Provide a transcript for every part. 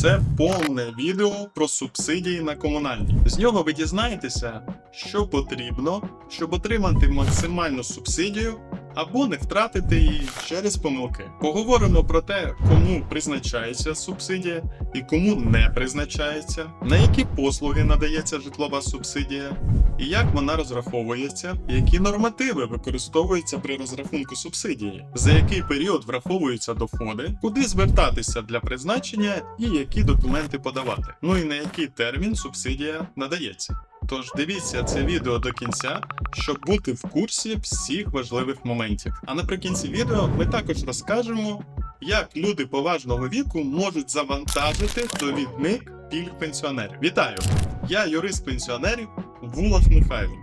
Це повне відео про субсидії на комунальні. З нього ви дізнаєтеся, що потрібно, щоб отримати максимальну субсидію або не втратити її через помилки. Поговоримо про те, кому призначається субсидія і кому не призначається, на які послуги надається житлова субсидія, і як вона розраховується, які нормативи використовуються при розрахунку субсидії, за який період враховуються доходи, куди звертатися для призначення і які документи подавати. Ну і на який термін субсидія надається. Тож дивіться це відео до кінця, щоб бути в курсі всіх важливих моментів. А наприкінці відео ми також розкажемо, як люди поважного віку можуть завантажити довідник пільг пенсіонерів. Вітаю! Я юрист пенсіонерів Вулах Михайло.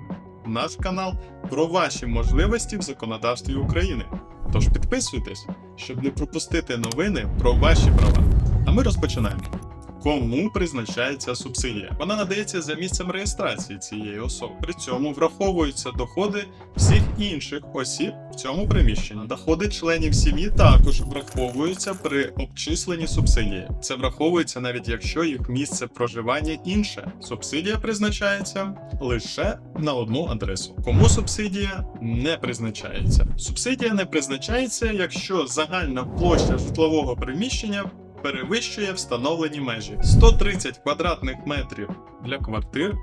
Наш канал про ваші можливості в законодавстві України. Тож підписуйтесь, щоб не пропустити новини про ваші права. А ми розпочинаємо. Кому призначається субсидія? Вона надається за місцем реєстрації цієї особи. При цьому враховуються доходи всіх інших осіб в цьому приміщенні. Доходи членів сім'ї також враховуються при обчисленні субсидії. Це враховується навіть якщо їх місце проживання інше. Субсидія призначається лише на одну адресу. Кому субсидія не призначається? Субсидія не призначається, якщо загальна площа житлового приміщення перевищує встановлені межі 130 квадратних метрів для квартир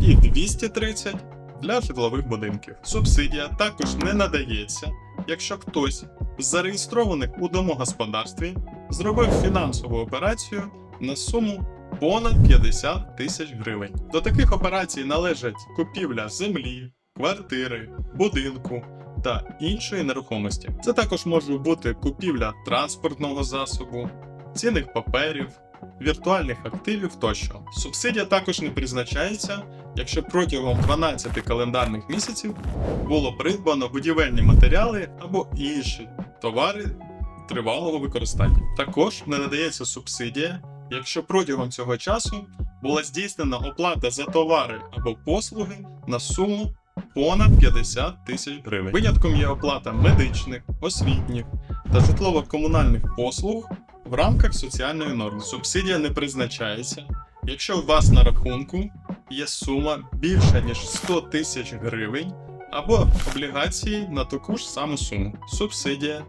і 230 для житлових будинків. Субсидія також не надається, якщо хтось з зареєстрованих у домогосподарстві зробив фінансову операцію на суму понад 50 тисяч гривень. До таких операцій належать купівля землі, квартири, будинку. Та іншої нерухомості. Це також може бути купівля транспортного засобу, цінних паперів, віртуальних активів тощо. Субсидія також не призначається, якщо протягом 12 календарних місяців було придбано будівельні матеріали або інші товари тривалого використання. Також не надається субсидія, якщо протягом цього часу була здійснена оплата за товари або послуги на суму понад 50 тисяч гривень. Винятком є оплата медичних, освітніх та житлово-комунальних послуг в рамках соціальної норми. Субсидія не призначається, якщо у вас на рахунку є сума більша ніж 100 тисяч гривень або облігації на таку ж саму суму. Субсидія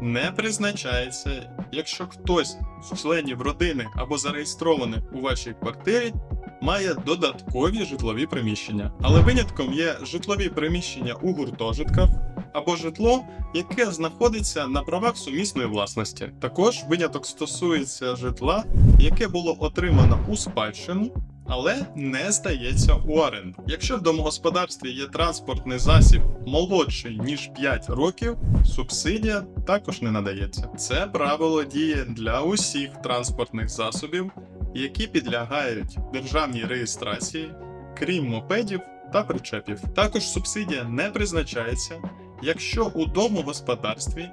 не призначається, якщо хтось з членів родини або зареєстрованих у вашій квартирі має додаткові житлові приміщення. Але винятком є житлові приміщення у гуртожитках або житло, яке знаходиться на правах сумісної власності. Також виняток стосується житла, яке було отримано у спадщину. Але не здається у оренду. Якщо в домогосподарстві є транспортний засіб молодший ніж 5 років, субсидія також не надається. Це правило діє для усіх транспортних засобів, які підлягають державній реєстрації, крім мопедів та причепів. Також субсидія не призначається, якщо у домогосподарстві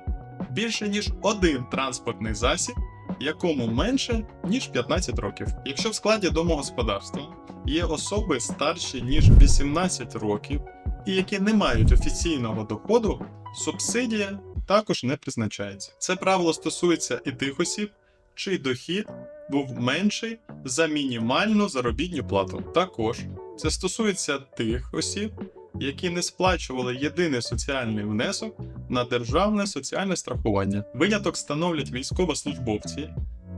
більше ніж один транспортний засіб, якому менше ніж 15 років. Якщо в складі домогосподарства є особи старші ніж 18 років і які не мають офіційного доходу, субсидія також не призначається. Це правило стосується і тих осіб, чий дохід був менший за мінімальну заробітну плату. Також це стосується тих осіб, які не сплачували єдиний соціальний внесок на державне соціальне страхування. Виняток становлять військовослужбовці,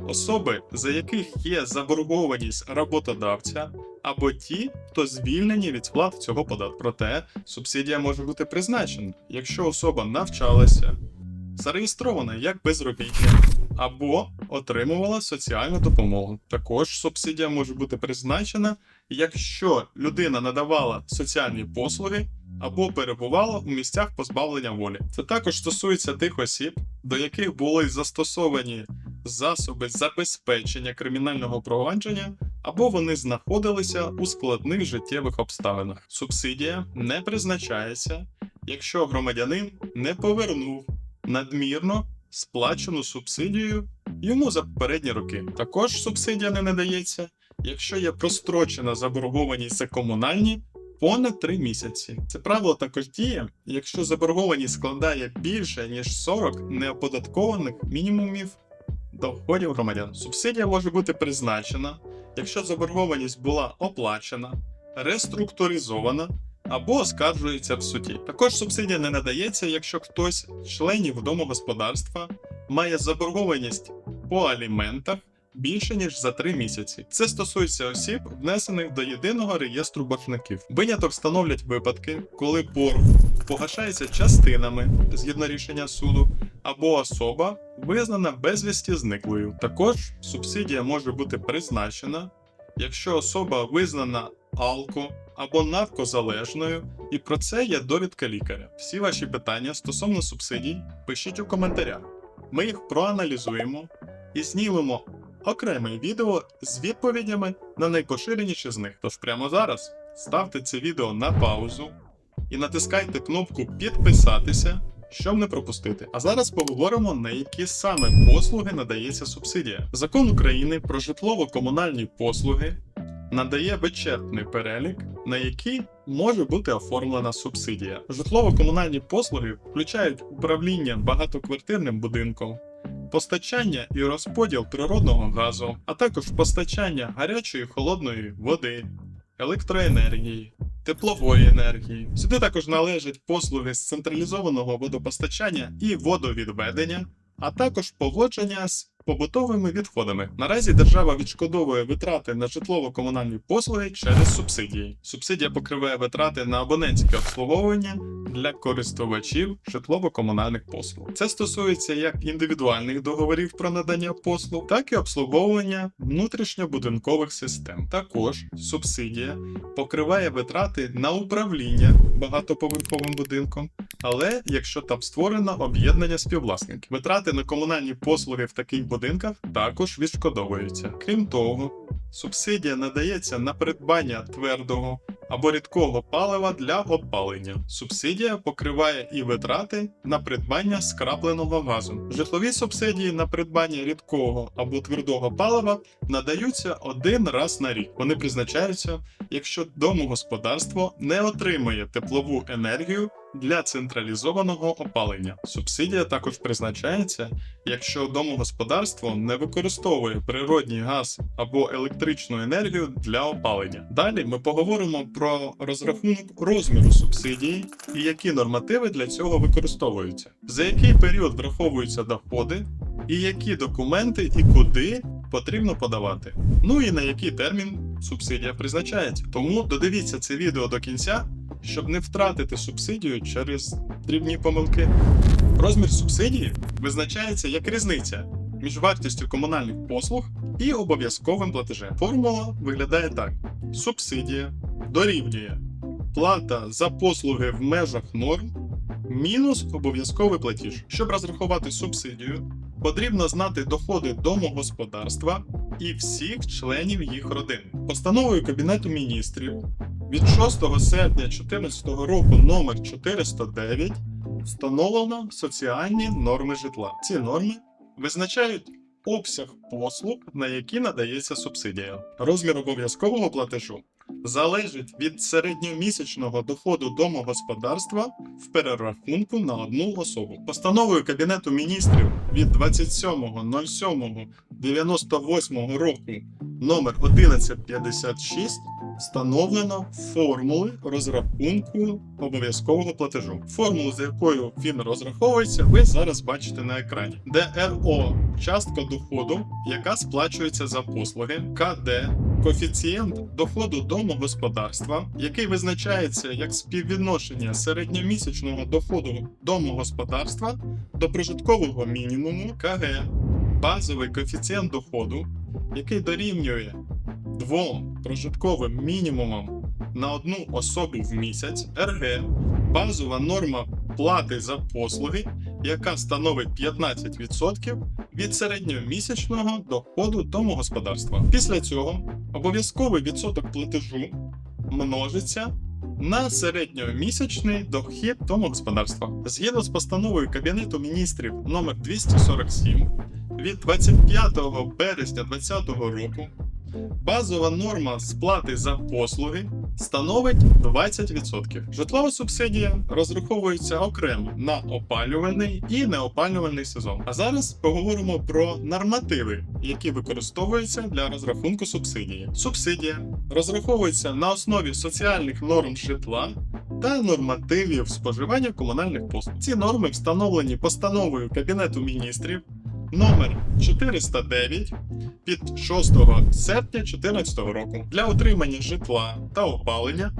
особи, за яких є заборгованість роботодавця, або ті, хто звільнені від сплати цього податку. Проте субсидія може бути призначена, якщо особа навчалася, зареєстрована як безробітна або отримувала соціальну допомогу. Також субсидія може бути призначена, якщо людина надавала соціальні послуги або перебувала у місцях позбавлення волі. Це також стосується тих осіб, до яких були застосовані засоби забезпечення кримінального провадження, або вони знаходилися у складних життєвих обставинах. Субсидія не призначається, якщо громадянин не повернув надмірно сплачену субсидію йому за попередні роки. Також субсидія не надається, якщо є прострочена заборгованість за комунальні понад 3 місяці. Це правило також діє, якщо заборгованість складає більше ніж 40 неоподаткованих мінімумів доходів громадян. Субсидія може бути призначена, якщо заборгованість була оплачена, реструктуризована або оскаржується в суді. Також субсидія не надається, якщо хтось з членів домогосподарства має заборгованість по аліментах більше ніж за 3 місяці. Це стосується осіб, внесених до єдиного реєстру боржників. Виняток становлять випадки, коли борг погашається частинами згідно рішення суду, або особа визнана безвісті зниклою. Також субсидія може бути призначена, якщо особа визнана алко або наркозалежною, і про це є довідка лікаря. Всі ваші питання стосовно субсидій пишіть у коментарях. Ми їх проаналізуємо і знімемо окреме відео з відповідями на найпоширеніші з них. Тож прямо зараз ставте це відео на паузу і натискайте кнопку підписатися, щоб не пропустити. А зараз поговоримо, на які саме послуги надається субсидія. Закон України про житлово-комунальні послуги надає вичерпний перелік, на який може бути оформлена субсидія. Житлово-комунальні послуги включають управління багатоквартирним будинком. Постачання і розподіл природного газу, а також постачання гарячої холодної води, електроенергії, теплової енергії. Сюди також належать послуги з централізованого водопостачання і водовідведення, а також поводження з побутовими відходами. Наразі держава відшкодовує витрати на житлово-комунальні послуги через субсидії. Субсидія покриває витрати на абонентське обслуговування для користувачів житлово-комунальних послуг. Це стосується як індивідуальних договорів про надання послуг, так і обслуговування внутрішньобудинкових систем. Також субсидія покриває витрати на управління багатоповерховим будинком, але якщо там створено об'єднання співвласників, витрати на комунальні послуги в таких будинках також відшкодовується. Крім того, субсидія надається на придбання твердого або рідкого палива для опалення. Субсидія покриває і витрати на придбання скрапленого газу. Житлові субсидії на придбання рідкого або твердого палива надаються один раз на рік. Вони призначаються, якщо домогосподарство не отримує теплову енергію для централізованого опалення. Субсидія також призначається, якщо домогосподарство не використовує природній газ або електричну енергію для опалення. Далі ми поговоримо про розрахунок розміру субсидії і які нормативи для цього використовуються, за який період враховуються доходи, і які документи і куди потрібно подавати. Ну і на який термін субсидія призначається. Тому додивіться це відео до кінця, щоб не втратити субсидію через дрібні помилки. Розмір субсидії визначається як різниця між вартістю комунальних послуг і обов'язковим платежем. Формула виглядає так: субсидія дорівнює плата за послуги в межах норм мінус обов'язковий платіж. Щоб розрахувати субсидію, потрібно знати доходи домогосподарства і всіх членів їх родин. Постановою Кабінету міністрів від 6 серпня 2014 року номер 409 встановлено соціальні норми житла. Ці норми визначають обсяг послуг, на які надається субсидія. Розмір обов'язкового платежу залежить від середньомісячного доходу домогосподарства в перерахунку на одну особу. Постановою Кабінету міністрів від 27.07.98 року номер 1156 встановлено формули розрахунку обов'язкового платежу. Формулу, за якою він розраховується, ви зараз бачите на екрані. ДРО частка доходу, яка сплачується за послуги, КД коефіцієнт доходу домогосподарства, який визначається як співвідношення середньомісячного доходу домогосподарства до прожиткового мінімуму КГ, базовий коефіцієнт доходу, який дорівнює двом прожитковим мінімумам на одну особу в місяць, РГ, базова норма плати за послуги, яка становить 15% від середньомісячного доходу домогосподарства. Після цього обов'язковий відсоток платежу множиться на середньомісячний дохід домогосподарства. Згідно з постановою Кабінету міністрів номер 247 від 25 березня 2020 року базова норма сплати за послуги становить 20%. Житлова субсидія розраховується окремо на опалювальний і неопалювальний сезон. А зараз поговоримо про нормативи, які використовуються для розрахунку субсидії. Субсидія розраховується на основі соціальних норм житла та нормативів споживання комунальних послуг. Ці норми встановлені постановою Кабінету міністрів номер 409 від 6 серпня 2014 року. Для отримання житла та опалення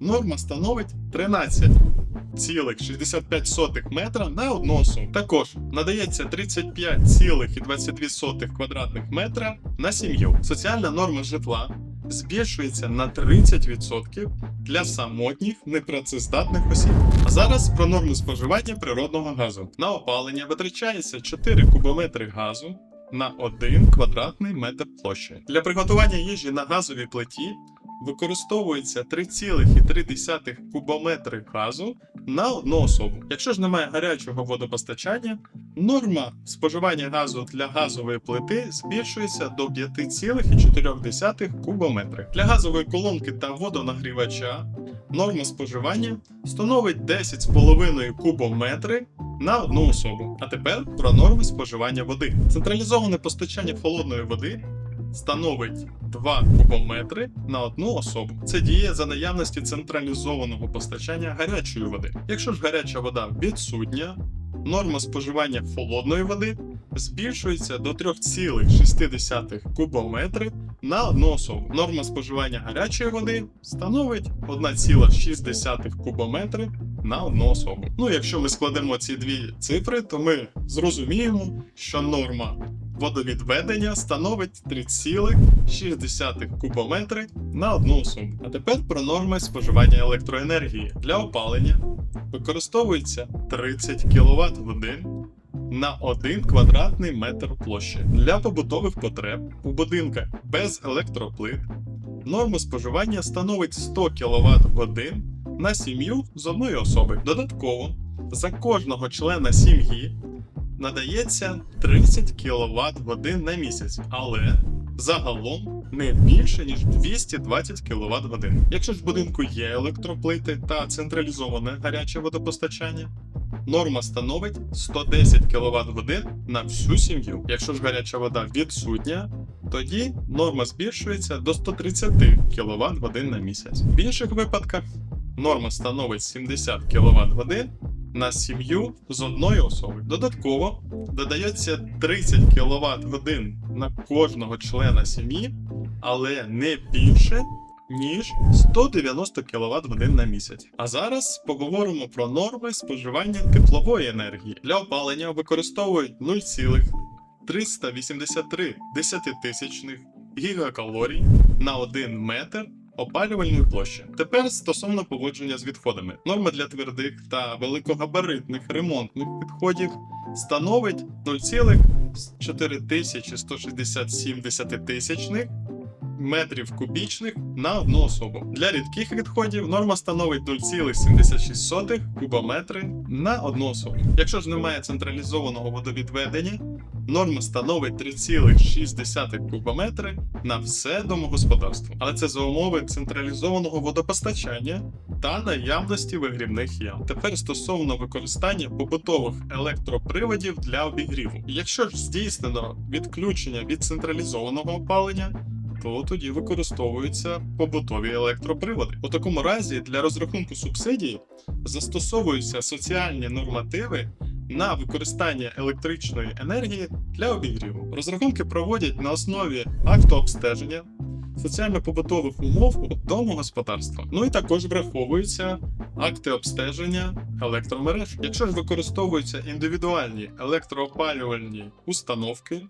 норма становить 13,65 метра на одну особу. Також надається 35,22 квадратних метра на сім'ю. Соціальна норма житла збільшується на 30% для самотніх непрацездатних осіб. А зараз про норму споживання природного газу. На опалення витрачається 4 кубометри газу на 1 квадратний метр площі. Для приготування їжі на газовій плиті використовується 3,3 кубометри газу на одну особу. Якщо ж немає гарячого водопостачання, норма споживання газу для газової плити збільшується до 5,4 кубометри. Для газової колонки та водонагрівача норма споживання становить 10,5 кубометри на одну особу. А тепер про норми споживання води. Централізоване постачання холодної води становить 2 кубометри на одну особу. Це діє за наявності централізованого постачання гарячої води. Якщо ж гаряча вода відсутня, норма споживання холодної води збільшується до 3,6 кубометри на одну особу. Норма споживання гарячої води становить 1,6 кубометри на одну особу. Ну, якщо ми складемо ці дві цифри, то ми зрозуміємо, що норма водовідведення становить 3,6 кубометри на одну особу. А тепер про норми споживання електроенергії. Для опалення використовується 30 кВт годин на 1 квадратний метр площі. Для побутових потреб у будинках без електроплит норма споживання становить 100 кВт годин на сім'ю з одної особи. Додатково за кожного члена сім'ї надається 30 кВт годин на місяць, але загалом не більше ніж 220 кВт годин. Якщо ж в будинку є електроплити та централізоване гаряче водопостачання, норма становить 110 кВт годин на всю сім'ю. Якщо ж гаряча вода відсутня, тоді норма збільшується до 130 кВт годин на місяць. В інших випадках норма становить 70 кВт годин на сім'ю з одної особи. Додатково додається 30 кВт годин на кожного члена сім'ї, але не більше. Ніж 190 кВт годин на місяць. А зараз поговоримо про норми споживання теплової енергії. Для опалення використовують 0,383 десятитисячних гігакалорій на 1 метр опалювальної площі. Тепер стосовно поводження з відходами. Норма для твердих та великогабаритних ремонтних відходів становить 0,4167 десятитисячних метрів кубічних на одну особу. Для рідких відходів норма становить 0,76 кубометри на одну особу. Якщо ж немає централізованого водовідведення, норма становить 3,6 кубометри на все домогосподарство. Але це за умови централізованого водопостачання та наявності вигрівних ям. Тепер стосовно використання побутових електроприводів для обігріву. Якщо ж здійснено відключення від централізованого опалення, то тоді використовуються побутові електроприводи. У такому разі для розрахунку субсидії застосовуються соціальні нормативи на використання електричної енергії для обігріву. Розрахунки проводять на основі акту обстеження соціально-побутових умов домогосподарства. Ну і також враховуються акти обстеження електромереж. Якщо ж використовуються індивідуальні електроопалювальні установки,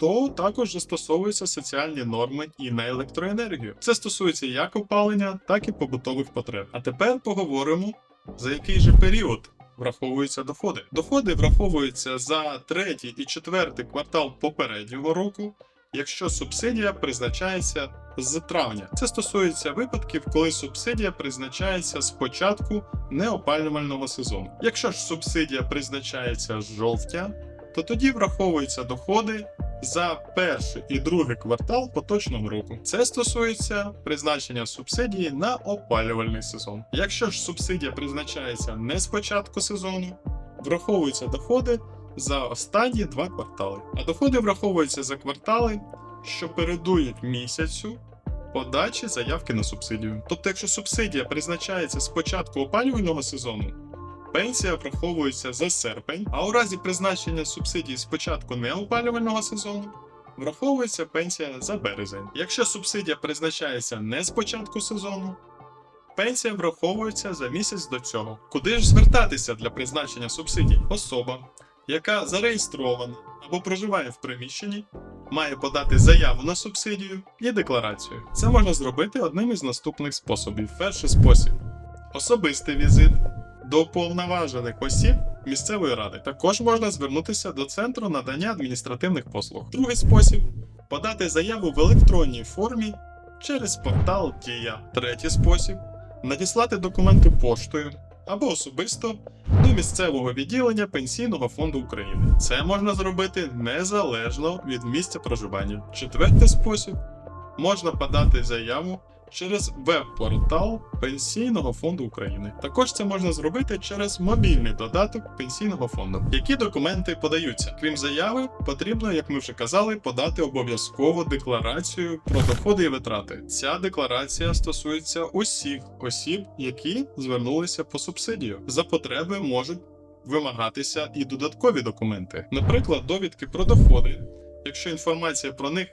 то також застосовуються соціальні норми і на електроенергію. Це стосується як опалення, так і побутових потреб. А тепер поговоримо, за який же період враховуються доходи. Доходи враховуються за третій і четвертий квартал попереднього року. Якщо субсидія призначається з травня, це стосується випадків, коли субсидія призначається з початку неопалювального сезону. Якщо ж субсидія призначається з жовтня, то тоді враховуються доходи за перший і другий квартал поточного року. Це стосується призначення субсидії на опалювальний сезон. Якщо ж субсидія призначається не з початку сезону, враховуються доходи за останні два квартали. А доходи враховуються за квартали, що передують місяцю подачі заявки на субсидію. Тобто, якщо субсидія призначається з початку опалювального сезону, пенсія враховується за серпень, а у разі призначення субсидії з початку неопалювального сезону. Враховується пенсія за березень. Якщо субсидія призначається не з початку сезону, пенсія враховується за місяць до цього. Куди ж звертатися для призначення субсидій? Особа, яка зареєстрована або проживає в приміщенні, має подати заяву на субсидію і декларацію. Це можна зробити одним із наступних способів. Перший спосіб особистий візит до повноважених осіб місцевої ради. Також можна звернутися до центру надання адміністративних послуг. Другий спосіб подати заяву в електронній формі через портал Дія. Третій спосіб надіслати документи поштою або особисто до місцевого відділення Пенсійного фонду України. Це можна зробити незалежно від місця проживання. Четвертий спосіб можна подати заяву через веб-портал Пенсійного фонду України. Також це можна зробити через мобільний додаток Пенсійного фонду. Які документи подаються? Крім заяви, потрібно, як ми вже казали, подати обов'язково декларацію про доходи і витрати. Ця декларація стосується усіх осіб, які звернулися по субсидію. За потреби можуть вимагатися і додаткові документи, наприклад, довідки про доходи, якщо інформація про них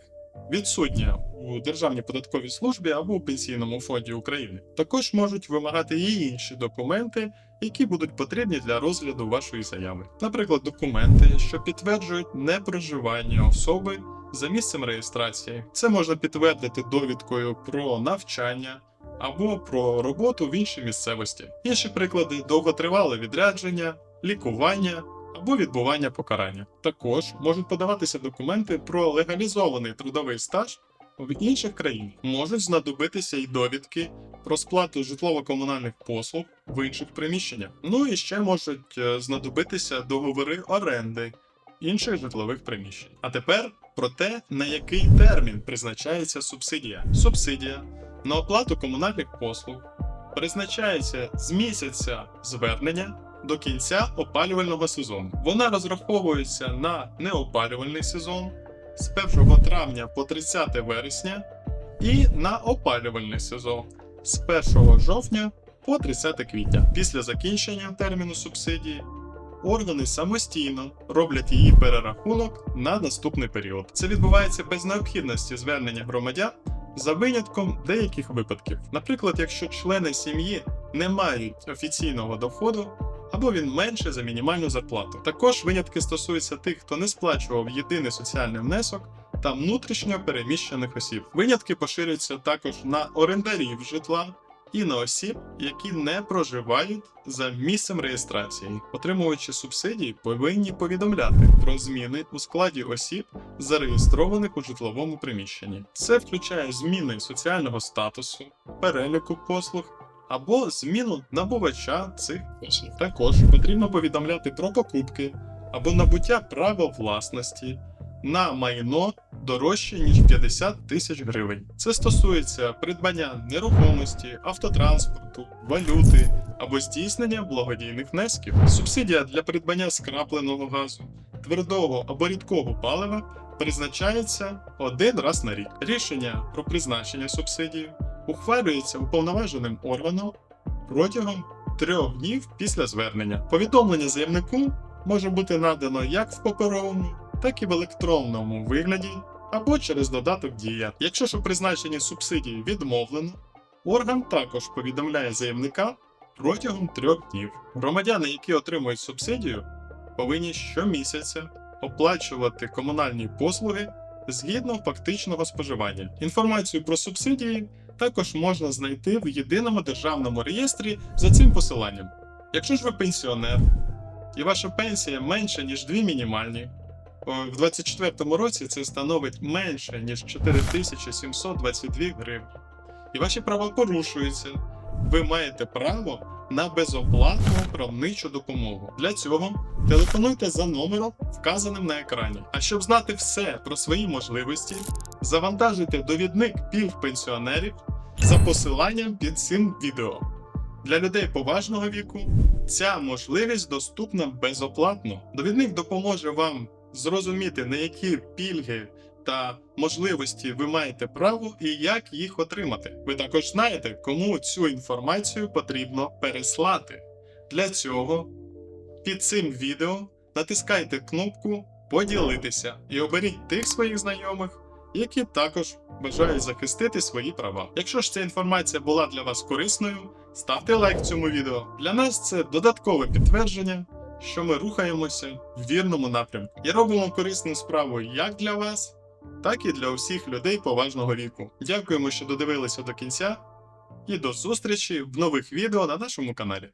відсутня у Державній податковій службі або у Пенсійному фонді України. Також можуть вимагати і інші документи, які будуть потрібні для розгляду вашої заяви. Наприклад, документи, що підтверджують непроживання особи за місцем реєстрації. Це можна підтвердити довідкою про навчання. Або про роботу в іншій місцевості. Інші приклади довготривале відрядження, лікування або відбування покарання. Також можуть подаватися документи про легалізований трудовий стаж в інших країнах. Можуть знадобитися й довідки про сплату житлово-комунальних послуг в інших приміщеннях. Ну і ще можуть е, знадобитися договори оренди інших житлових приміщень. А тепер про те, на який термін призначається субсидія. Субсидія на оплату комунальних послуг призначається з місяця звернення до кінця опалювального сезону. Вона розраховується на неопалювальний сезон з 1 травня по 30 вересня і на опалювальний сезон з 1 жовтня по 30 квітня. Після закінчення терміну субсидії органи самостійно роблять її перерахунок на наступний період. Це відбувається без необхідності звернення громадян за винятком деяких випадків. Наприклад, якщо члени сім'ї не мають офіційного доходу. Або він менше за мінімальну зарплату. Також винятки стосуються тих, хто не сплачував єдиний соціальний внесок та внутрішньо переміщених осіб. Винятки поширюються також на орендарів житла і на осіб, які не проживають за місцем реєстрації. Отримуючи субсидії, повинні повідомляти про зміни у складі осіб, зареєстрованих у житловому приміщенні. Це включає зміни соціального статусу, переліку послуг або зміну набувача цих послуг. Також потрібно повідомляти про покупки або набуття права власності на майно дорожче ніж 50 тисяч гривень. Це стосується придбання нерухомості, автотранспорту, валюти або здійснення благодійних внесків. Субсидія для придбання скрапленого газу, твердого або рідкого палива призначається один раз на рік. Рішення про призначення субсидії ухвалюється уповноваженим органом протягом трьох днів після звернення. Повідомлення заявнику може бути надано як в паперовому, так і в електронному вигляді або через додаток Дія. Якщо ж у призначенні субсидії відмовлено, орган також повідомляє заявника протягом трьох днів. Громадяни, які отримують субсидію, повинні щомісяця оплачувати комунальні послуги згідно фактичного споживання. Інформацію про субсидії також можна знайти в єдиному державному реєстрі за цим посиланням. Якщо ж ви пенсіонер і ваша пенсія менша, ніж дві мінімальні, в 2024 році це становить менше, ніж 4722 гривні, і ваші права порушуються, ви маєте право на безоплатну правничу допомогу. Для цього телефонуйте за номером, вказаним на екрані. А щоб знати все про свої можливості, завантажуйте довідник пільг пенсіонерів за посиланням під цим відео. Для людей поважного віку ця можливість доступна безоплатно. Довідник допоможе вам зрозуміти, на які пільги та можливості ви маєте право і як їх отримати. Ви також знаєте, кому цю інформацію потрібно переслати. Для цього під цим відео натискайте кнопку Поділитися і оберіть тих своїх знайомих, які також бажають захистити свої права. Якщо ж ця інформація була для вас корисною, ставте лайк цьому відео. Для нас це додаткове підтвердження, що ми рухаємося в вірному напрямку і робимо корисну справу як для вас, так і для усіх людей поважного віку. Дякуємо, що додивилися до кінця, і до зустрічі в нових відео на нашому каналі.